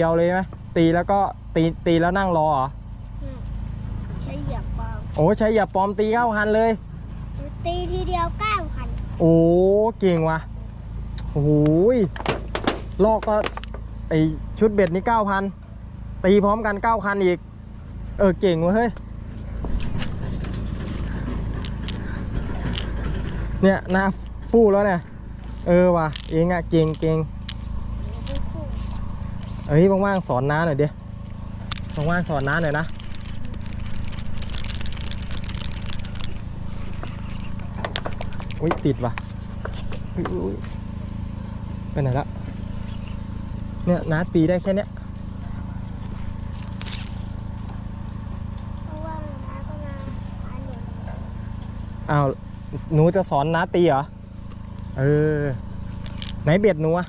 เดียวเลยไหมตีแล้วก็ตีตีแล้วนั่งรอเหรออืมใช้เหยียบเบาโอ้ใช้อย่าปลอมตีเก้าคันเลย ตีทีเดียวเก้าคัน โอ้เก่งว่ะโอ้โหยลอกก็ไอชุดเบ็ดนี่เก้าพันตีพร้อมกันเก้าคันอีก เออเก่งเว้ยเฮ้ยเนี่ยหน้าฟู่แล้วเนี่ย เออว่ะเองอะเก่งเก่งไม่คู่ เอ้ยว่างๆสอนน้าหน่อยเดียวว่างๆสอนน้าหน่อยนะอุ้ยติดว่ะอุ๊ยอุ๊ยไปไหนละเนี่ยน้าตีได้แค่เนี้ยอ้าวหนูจะสอนน้าตีเหรอ เออ ไหนเบ็ดหนูอะ